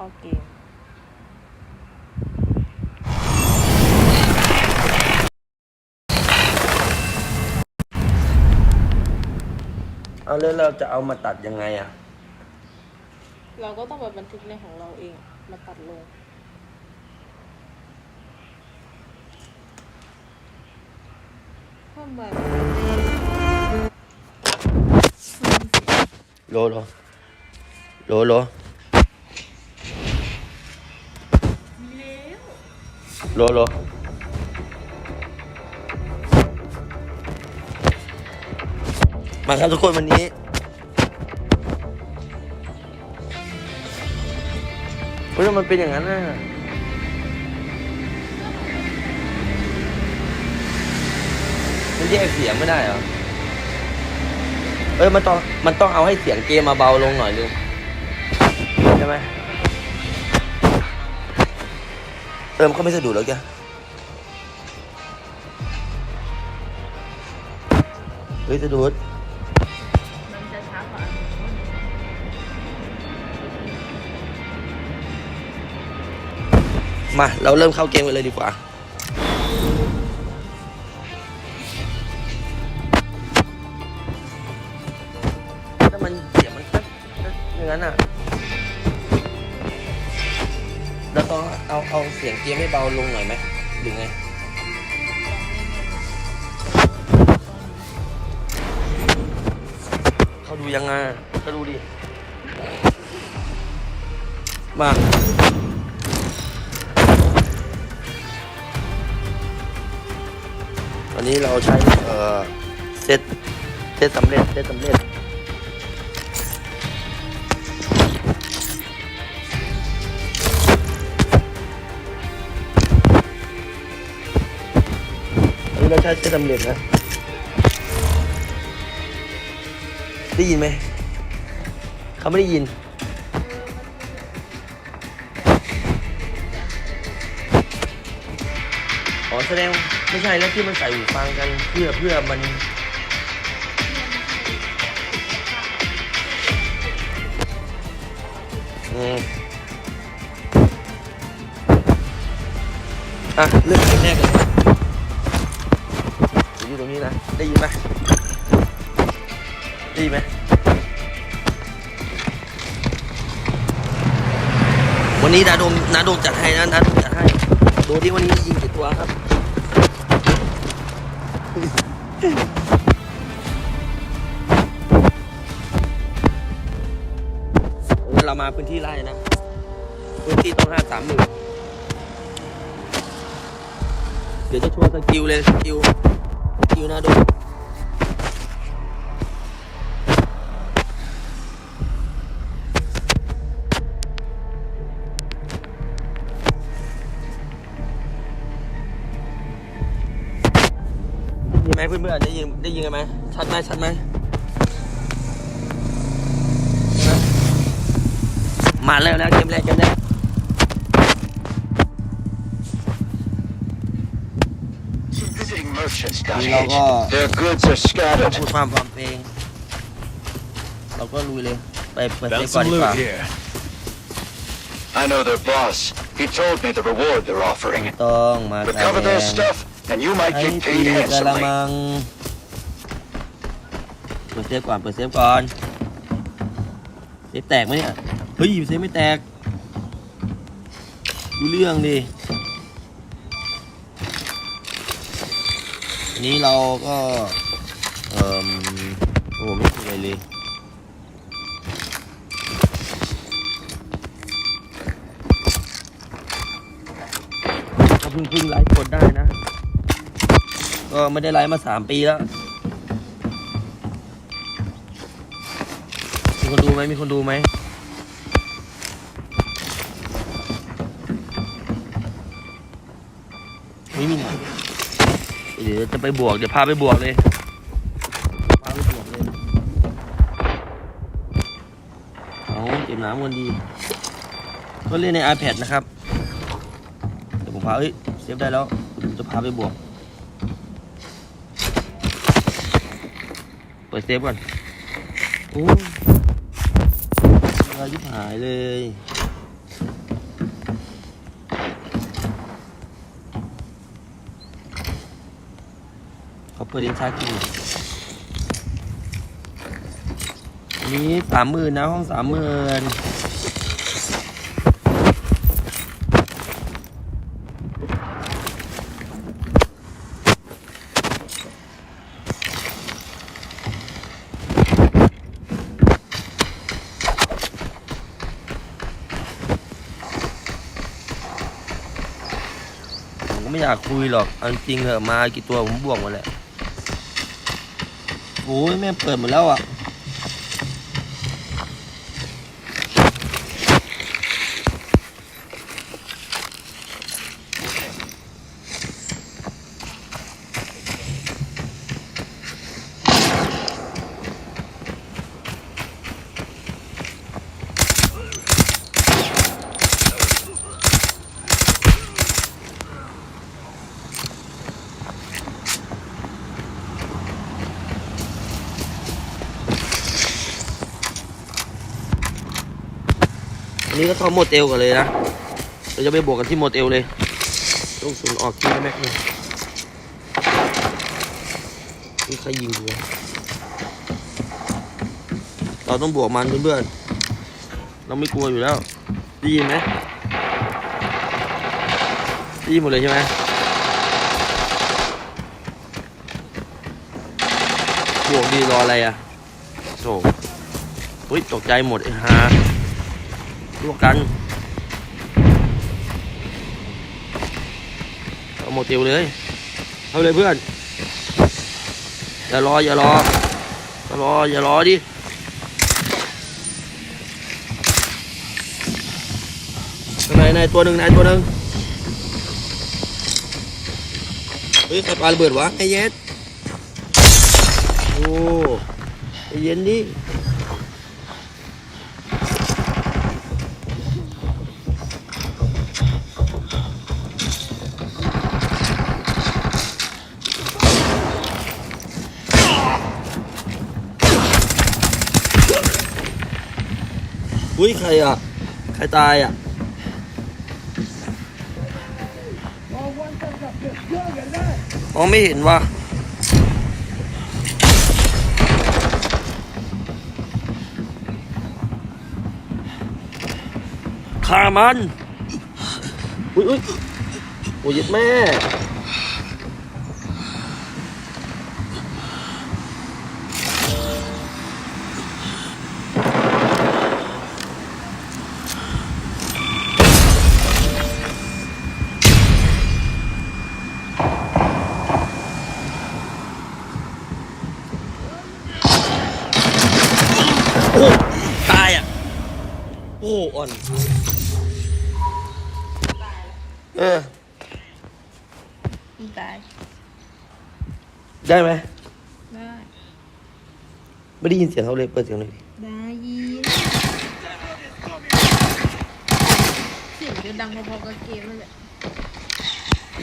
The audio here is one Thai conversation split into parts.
เข้าเกมเอาแล้วเราจะเอามาตัดยังไงอะ เราก็ต้องไปบันทึกในของเราเอง มาตัดลง ทำไมโลโลโลโล โลโลมาครับทุกคนวันนี้เฮ้ยมันเป็นอย่างนั้นน่ะมันแยกเสียงไม่ได้เหรอ เอ้ยมันต้อง มันต้องเอาให้เสียงเกมมาเบาลงหน่อยนึงใช่ไหม เออมันก็ไม่สะดุดแล้วแกเฮ้ยสะดุดมันจะช้ากว่ามา เราเริ่มเข้าเกมกันเลยดีกว่า สียงเกมให้เบาลงหน่อยไหมหรือไงเขาดูยังไงก็ดูดิมาวันนี้เราใช้เอ่อเซตเซตสำเร็จเซตสำเร็จ อันนี้เราใช้เซตสำเร็จนะ ได้ยินไหม เขาไม่ได้ยิน อ๋อแสดงไม่ใช่แล้วที่มันใส่หูฟังกันเพื่อเพื่อมันอืมอะเรื่องแรกเลย อยู่ตรงนี้นะ ได้ยินไหมได้ยินไหมวันนี้นาดมนาดมจัดให้นะนาดมจัดให้ ดูที่วันนี้ยิงกี่ตัวครับ เรามาพื้นที่ไร่นะ พื้นที่ต้องห้าสามหมื่นเดี๋ยวจะโชว์สกิลเลยสกิล สกิลนะดูได้ยินไหมเพื่อนๆได้ยินได้ยินกันไหมชัดไหมชัดไหมมาแล้วแล้วเกมแรกเกมแรก merchants got Hello, hit. uh, Their goods are เรา scattered. พูดความความเพลง เราก็ลุยเลย ไปเปิดเซฟ Found ก่อน some ดีกว่า loot here. I know their boss. He told me the reward they're offering. ต้องมาแสด Recover their ง stuff, and you might ไอ้ get ปี paid กะละ handsomely. มัง เปิดเซฟก่อน เปิดเซฟก่อน เซฟแตกไหมเนี่ย เฮ้ยเซฟไม่แตก ดูเรื่องดิ อันนี้เราก็ เอ่อโอ้โหไม่ถูกเลยเลยก็เพิ่งเพิ่งไลฟ์กดได้นะ ก็ไม่ได้ไลฟ์มาสามปีแล้ว มีคนดูไหมมีคนดูไหมไม่มีนะเดี๋ยวจะไปบวก เดี๋ยวพาไปบวกเลย พาไปบวกเลย เอาเก็บน้ำกันดี ก็เล่นใน iPad นะครับ เดี๋ยวผมพาเอ้ยเซฟได้แล้วผมจะพาไปบวก เปิดเซฟก่อน โอ้ยเวลายิบหายเลย ขาเปิดดินชาร์จจริงอันนี้สามหมื่นนะห้องสามหมื่นผมก็ไม่อยากคุยหรอกเอาจริงเหอะมากี่ตัวผมบวกหมดแหละ โอ้ยแม่เปิดหมดแล้วอะ นนี้ก็ทอมโมเตลกันเลยนะ เราจะไปบวกกันที่โมดเตลเลยต้องศูนออกที่แม็กหนึ่งนี่ใครยิงกูเราต้องบวกมันเพื่อนๆ เราไม่กลัวอยู่แล้ว ได้ยินไหมได้ยินหมดเลยใช่ไหมบวกดีรออะไรอะโถเฮ้ยตกใจหมดไอ้ฮา ลวกกันเอาโมเตลเลยเอาเลยเพื่อน อย่ารอ อย่ารอ อย่ารอ อย่ารอดิข้างในในตัวหนึ่งในตัวหนึ่งเฮ้ยใครปาระเบิดวะไอ้เย็ดโอ้ใจเย็นดิ อุ้ยใครอะ ใครตายอะมองไม่เห็นว่ะฆ่ามัน อุ้ยอุ้ยโอ้ยแม่ อ้อ่อน เออตายได้ไหม ได้ไม่ได้ยินเสียงเขาเลย เปิดเสียงหน่อยดิ ได้ยินเสียงจะดังพอๆกับเกมนั่นแหละ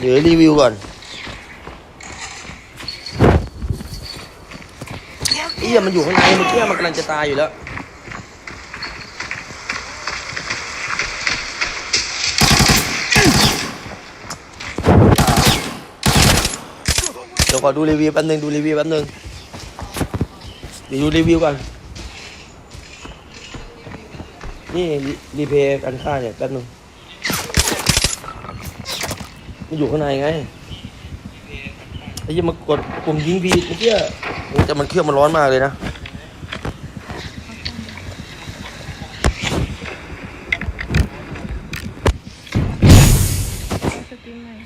เดี๋ยวรีวิวก่อนเอี้ยมันอยู่ข้างในเมื่อกี้มันกำลังจะตายอยู่แล้ว ดี๋ยวขอดูรีวิวแป๊บนึงดูรีวิวแป๊บนึงเดี๋ยวดูรีวิวก่อนนี่รีเพย์การฆ่าเนี่ยแป๊บนึงมันอยู่ข้างในไงไอ้ยี่มากดปุ่มยิงพีดเมื่อกี้โอ้แต่มันเครื่องมันร้อนมากเลยนะสตรีมใหม่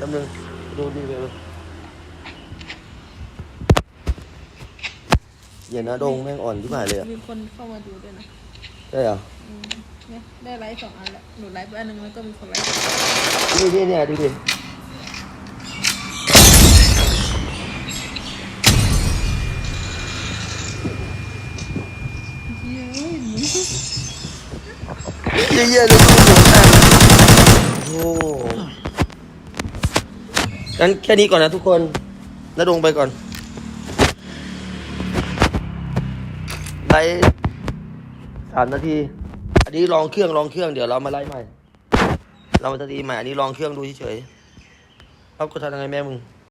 แป๊บนึงดูดีไปเลยเย็นนะโดงแม่งอ่อนที่ผ่านเลยอะมีคนเข้ามาดูด้วยนะได้เหรออืมเนี่ยได้ไลฟ์สองอันแล้วหนูไลฟ์ไปอันหนึงแล้วก็มีคนไลฟ์นี่นี่เนี่ยดูดิเย้ยหนูเยี่ยๆเลยดูหัวแตกโอ้ งั้นแค่นี้ก่อนนะทุกคนน้าดงไปก่อนไลฟ์สามนาที อันนี้ลองเครื่องลองเครื่องเดี๋ยวเรามาไล่ใหม่ เรามาสตรีใหม่ อันนี้ลองเครื่องดูเฉยๆเอากดทำยังไงแม่มึง